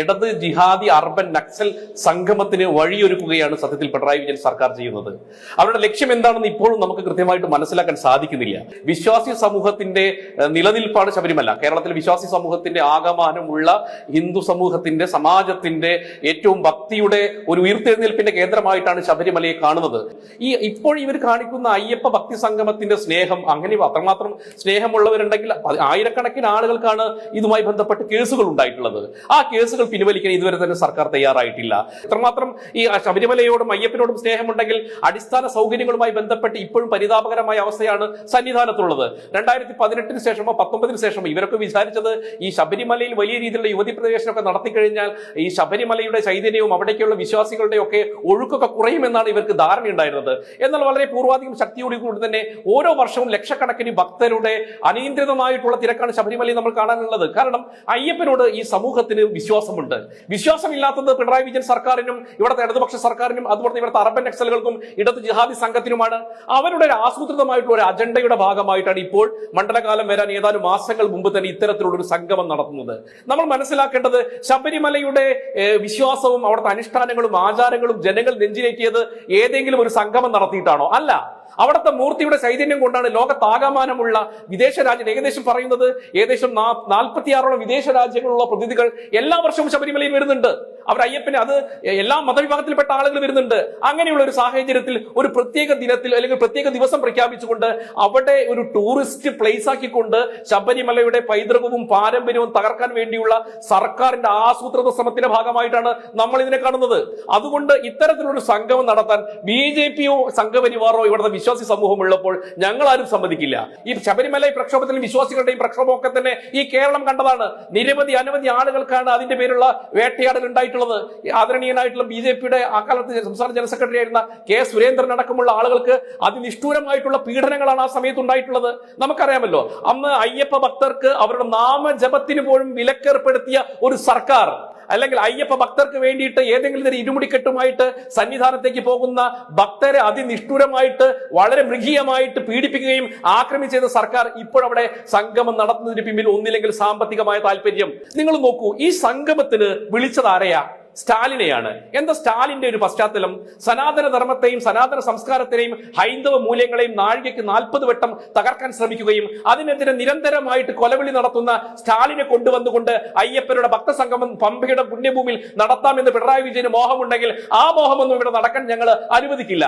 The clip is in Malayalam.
ഇടത് ജിഹാദി അർബൻ നക്സൽ സംഗമത്തിന് വഴിയൊരുക്കുകയാണ് സത്യത്തിൽ പിണറായി വിജയൻ സർക്കാർ ചെയ്യുന്നത്. അവരുടെ ലക്ഷ്യം എന്താണെന്ന് ഇപ്പോഴും നമുക്ക് കൃത്യമായിട്ട് മനസ്സിലാക്കാൻ സാധിക്കുന്നില്ല. വിശ്വാസി സമൂഹത്തിന്റെ നിലനിൽപ്പാണ് ശബരിമല. കേരളത്തിൽ വിശ്വാസി സമൂഹത്തിന്റെ ആകമാനമുള്ള ഹിന്ദു സമൂഹത്തിന്റെ സമാജത്തിന്റെ ഏറ്റവും ഭക്തിയുടെ ഒരു ഉയർത്തെഴുന്നേൽപ്പിന്റെ കേന്ദ്രമായിട്ടാണ് ശബരിമലയെ കാണുന്നത്. ഈ ഇപ്പോൾ ഇവർ കാണിക്കുന്ന അയ്യപ്പ ഭക്തി സംഗമത്തിന്റെ സ്നേഹം അങ്ങനെ അത്രമാത്രം സ്നേഹമുള്ളവരുണ്ടെങ്കിൽ ആയിരക്കണക്കിന് ആളുകൾക്കാണ് ഇതുമായി ബന്ധപ്പെട്ട് കേസുകൾ ഉണ്ടായിട്ടുള്ളത്. ആ കേസുകൾ പിൻവലിക്കാൻ ഇതുവരെ തന്നെ സർക്കാർ തയ്യാറായിട്ടില്ല. എത്രമാത്രം ഈ ശബരിമലയോടും അയ്യപ്പനോടും സ്നേഹമുണ്ടെങ്കിൽ അടിസ്ഥാന സൗകര്യങ്ങളുമായി ബന്ധപ്പെട്ട് ഇപ്പോഴും പരിതാപകരമായ അവസ്ഥയാണ് സന്നിധാനത്തുള്ളത്. രണ്ടായിരത്തി പതിനെട്ടിന് ശേഷമോ പത്തൊമ്പതിന് ശേഷമോ ഇവരൊക്കെ വിചാരിച്ചത് ഈ ശബരിമലയിൽ വലിയ രീതിയിലുള്ള യുവതി പ്രവേശനമൊക്കെ നടത്തി കഴിഞ്ഞാൽ ഈ ശബരിമലയുടെ ചൈതന്യവും അവിടേക്കുള്ള വിശ്വാസികളുടെ ഒക്കെ ഒഴുക്കൊക്കെ കുറയുമെന്നാണ് ഇവർക്ക് ധാരണയുണ്ടായിരുന്നത്. എന്നാൽ വളരെ പൂർവാധികം ശക്തിയോടുകൂടി തന്നെ ഓരോ വർഷവും ലക്ഷക്കണക്കിന് ഭക്തരുടെ അനിയന്ത്രിതമായിട്ടുള്ള തിരക്കാണ് ശബരിമലയിൽ നമ്മൾ കാണാനുള്ളത്. കാരണം അയ്യപ്പനോട് ഈ സമൂഹത്തിന് വിശ്വാസമുണ്ട്. വിശ്വാസമില്ലാത്തത് പിണറായി വിജയൻ സർക്കാരിനും ഇവിടുത്തെ ഇടതുപക്ഷ സർക്കാരിനും അതുപോലെ ഇവിടുത്തെ അറബൻ നക്സലുകൾക്കും ഇടത് ജിഹാദി സംഘത്തിനുമാണ്. അവരുടെ ഒരു ആസൂത്രിതമായിട്ടുള്ള ഒരു അജണ്ടയുടെ ഭാഗമായിട്ടാണ് ഇപ്പോൾ മണ്ഡലകാലം വരാൻ ഏതാനും മാസങ്ങൾ മുമ്പ് തന്നെ ഇത്തരത്തിലുള്ള ഒരു സംഗമം നടത്തുന്നത്. നമ്മൾ മനസ്സിലാക്കേണ്ടത് ശബരിമലയുടെ വിശ്വാസവും അവിടുത്തെ അനുഷ്ഠാനങ്ങളും ആചാരങ്ങളും ജനങ്ങൾ നെഞ്ചിലേറ്റിയത് ഏതെങ്കിലും ഒരു സംഗമം നടത്തിയിട്ടാണോ? അല്ല. അവിടുത്തെ മൂർത്തിയുടെ ചൈതന്യം കൊണ്ടാണ് ലോകത്താകമാനമുള്ള വിദേശ രാജ്യം ഏകദേശം പറയുന്നത് ഏകദേശം നാൽപ്പത്തിയാറോളം വിദേശ രാജ്യങ്ങളുള്ള പ്രതിനിധികൾ എല്ലാ വർഷവും ശബരിമലയിൽ വരുന്നുണ്ട്. അവർ അയ്യപ്പന് അത് എല്ലാ മതവിഭാഗത്തിൽപ്പെട്ട ആളുകൾ വരുന്നുണ്ട്. അങ്ങനെയുള്ള ഒരു സാഹചര്യത്തിൽ ഒരു പ്രത്യേക ദിനത്തിൽ അല്ലെങ്കിൽ പ്രത്യേക ദിവസം പ്രഖ്യാപിച്ചുകൊണ്ട് അവിടെ ഒരു ടൂറിസ്റ്റ് പ്ലേസ് ആക്കിക്കൊണ്ട് ശബരിമലയുടെ പൈതൃകവും പാരമ്പര്യവും തകർക്കാൻ വേണ്ടിയുള്ള സർക്കാരിന്റെ ആസൂത്രിത ശ്രമത്തിന്റെ ഭാഗമായിട്ടാണ് നമ്മൾ ഇതിനെ കാണുന്നത്. അതുകൊണ്ട് ഇത്തരത്തിലൊരു സംഗമം നടത്താൻ ബി ജെ പിയോ സംഘപരിവാറോ ഇവിടുത്തെ വിശ്വാസി സമൂഹം ഉള്ളപ്പോൾ ഞങ്ങൾ ആരും സമ്മതിക്കില്ല. ഈ ശബരിമല പ്രക്ഷോഭത്തിലും വിശ്വാസികളുടെയും പ്രക്ഷോഭമൊക്കെ തന്നെ ഈ കേരളം കണ്ടതാണ്. നിരവധി അനവധി ആളുകൾക്കാണ് അതിന്റെ പേരുള്ള വേട്ടയാടൽ ഉണ്ടായിട്ടുള്ളത് ഈ ആദരണീയനായിട്ടുള്ള ബി ജെ പിയുടെ ആ കാലത്ത് സംസ്ഥാന ജനറൽ സെക്രട്ടറി ആയിരുന്ന കെ സുരേന്ദ്രൻ അടക്കമുള്ള ആളുകൾക്ക് അതിനിഷ്ഠൂരമായിട്ടുള്ള പീഡനങ്ങളാണ് ആ സമയത്ത് ഉണ്ടായിട്ടുള്ളത് നമുക്കറിയാമല്ലോ അന്ന് അയ്യപ്പ ഭക്തർക്ക് അവരുടെ നാമജപത്തിന് പോലും വിലക്കേർപ്പെടുത്തിയ ഒരു സർക്കാർ അല്ലെങ്കിൽ അയ്യപ്പ ഭക്തർക്ക് വേണ്ടിയിട്ട് ഏതെങ്കിലും തരം ഇരുമുടിക്കെട്ടുമായിട്ട് സന്നിധാനത്തേക്ക് പോകുന്ന ഭക്തരെ അതിനിഷ്ഠുരമായിട്ട് വളരെ മൃഗീയമായിട്ട് പീഡിപ്പിക്കുകയും ആക്രമിച്ച് സർക്കാർ ഇപ്പോഴവിടെ സംഗമം നടത്തുന്നതിന് പിന്നിൽ ഒന്നില്ലെങ്കിൽ സാമ്പത്തികമായ താല്പര്യം നിങ്ങൾ നോക്കൂ ഈ സംഗമത്തിന് വിളിച്ചത് ആരെയാ? സ്റ്റാലിനെയാണ്. എന്താ സ്റ്റാലിന്റെ ഒരു പശ്ചാത്തലം? സനാതന ധർമ്മത്തെയും സനാതന സംസ്കാരത്തിനെയും ഹൈന്ദവ മൂല്യങ്ങളെയും നാഴികയ്ക്ക് നാൽപ്പത് വട്ടം തകർക്കാൻ ശ്രമിക്കുകയും അതിനെതിരെ നിരന്തരമായിട്ട് കൊലവിളി നടത്തുന്ന സ്റ്റാലിനെ കൊണ്ടുവന്നുകൊണ്ട് അയ്യപ്പരുടെ ഭക്തസംഗമം പമ്പയുടെ പുണ്യഭൂമിയിൽ നടത്താമെന്ന് പിണറായി വിജയന് മോഹമുണ്ടെങ്കിൽ ആ മോഹമൊന്നും ഇവിടെ നടക്കാൻ ഞങ്ങൾ അനുവദിക്കില്ല.